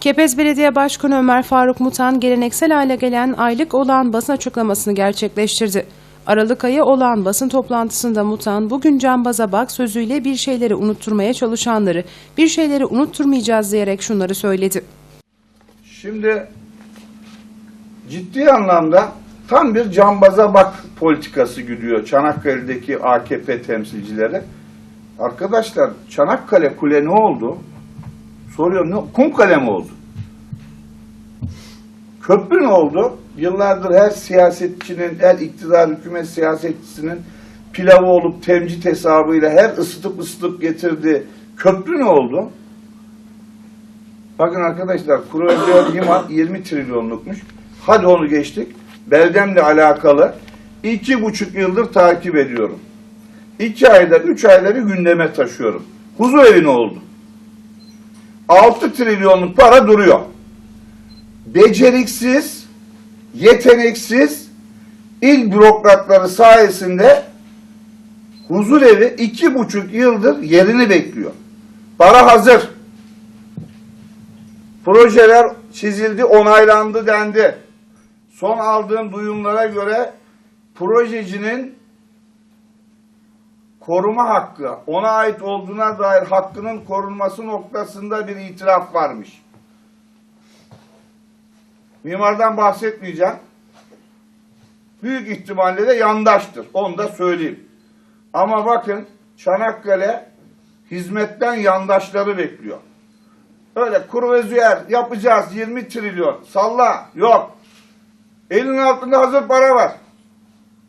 Kepez Belediye Başkanı Ömer Faruk Mutan geleneksel hale gelen aylık olan basın açıklamasını gerçekleştirdi. Aralık ayı olan basın toplantısında Mutan bugün cambaza bak sözüyle bir şeyleri unutturmaya çalışanları bir şeyleri unutturmayacağız diyerek şunları söyledi. Şimdi ciddi anlamda tam bir cambaza bak politikası gidiyor Çanakkale'deki AKP temsilcileri. Arkadaşlar Çanakkale Kule ne oldu? Soruyorum ne? Kum kale mi oldu? Köprü ne oldu? Yıllardır her siyasetçinin, her iktidar hükümet siyasetçisinin pilavı olup temcit hesabıyla her ısıtıp ısıtıp getirdiği köprü ne oldu? Bakın arkadaşlar kuru özel liman 20 trilyonlukmuş. Hadi onu geçtik. Beldemle alakalı iki buçuk yıldır takip ediyorum. İki ayda, üç ayları gündeme taşıyorum. Huzur evi ne oldu? 6 trilyonluk para duruyor. Beceriksiz, yeteneksiz il bürokratları sayesinde huzur evi iki buçuk yıldır yerini bekliyor. Para hazır. Projeler çizildi, onaylandı dendi. Son aldığım duyumlara göre projecinin koruma hakkı, ona ait olduğuna dair hakkının korunması noktasında bir itiraf varmış. Mimardan bahsetmeyeceğim. Büyük ihtimalle de yandaştır. Onu da söyleyeyim. Ama bakın Çanakkale hizmetten yandaşları bekliyor. Öyle kuru ve züher yapacağız 20 trilyon. Salla. Yok. Elin altında hazır para var.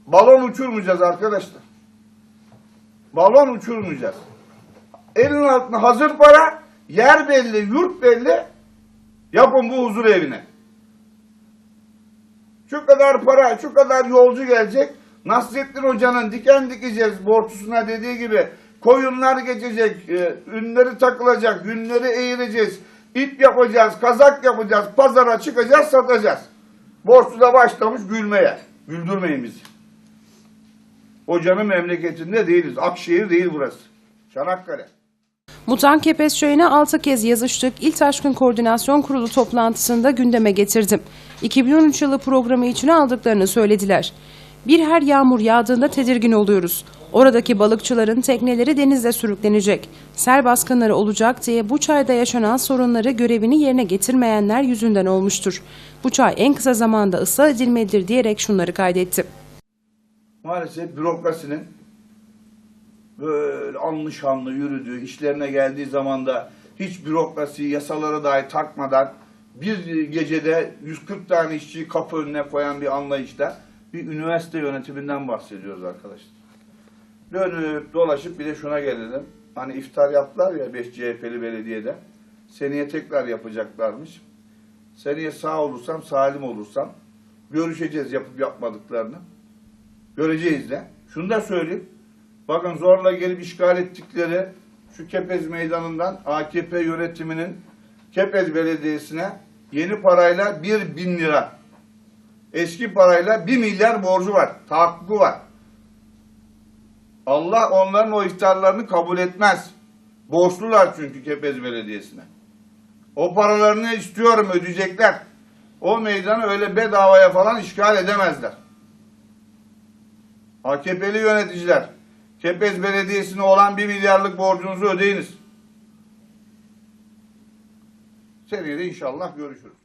Balon uçurmayacağız arkadaşlar. Balon uçurmayacağız. Elin altında hazır para, yer belli, yurt belli. Yapın bu huzur evine. Şu kadar para, şu kadar yolcu gelecek. Nasrettin Hoca'nın diken dikeceğiz borçlusuna dediği gibi. Koyunlar geçecek, e, ünleri takılacak, günleri eğireceğiz. ip yapacağız, kazak yapacağız, pazara çıkacağız, satacağız. Borçlu da başlamış gülmeye. Güldürmeyin bizi. Hocanın memleketinde değiliz. Akşehir değil burası. Çanakkale. Mutan Kepez Çayı'na 6 kez yazıştık. İl Taşkın Koordinasyon Kurulu toplantısında gündeme getirdim. 2013 yılı programı için aldıklarını söylediler. Bir her yağmur yağdığında tedirgin oluyoruz. Oradaki balıkçıların tekneleri denizde sürüklenecek. Sel baskınları olacak diye bu çayda yaşanan sorunları görevini yerine getirmeyenler yüzünden olmuştur. Bu çay en kısa zamanda ıslah edilmelidir diyerek şunları kaydetti. Maalesef bürokrasinin böyle anlı şanlı yürüdüğü, işlerine geldiği zaman da hiç bürokrasi, yasalara dahi takmadan bir gecede 140 tane işçiyi kapı önüne koyan bir anlayışta bir üniversite yönetiminden bahsediyoruz arkadaşlar. Dönüp dolaşıp bir de şuna gelelim. Hani iftar yaptılar ya 5 CHP'li belediyede. Seneye tekrar yapacaklarmış. Seneye sağ olursam, salim olursam görüşeceğiz yapıp yapmadıklarını. Göreceğiz de. Şunu da söyleyeyim. Bakın zorla gelip işgal ettikleri şu Kepez Meydanı'ndan AKP yönetiminin Kepez Belediyesi'ne yeni parayla 1 bin lira, eski parayla 1 milyar borcu var, tahakkuku var. Allah onların o iftarlarını kabul etmez. Borçlular çünkü Kepez Belediyesi'ne. O paralarını istiyorum ödeyecekler. O meydanı öyle bedavaya falan işgal edemezler. AKP'li yöneticiler, Kepez Belediyesi'ne olan 1 milyarlık borcunuzu ödeyiniz. Seneye de inşallah görüşürüz.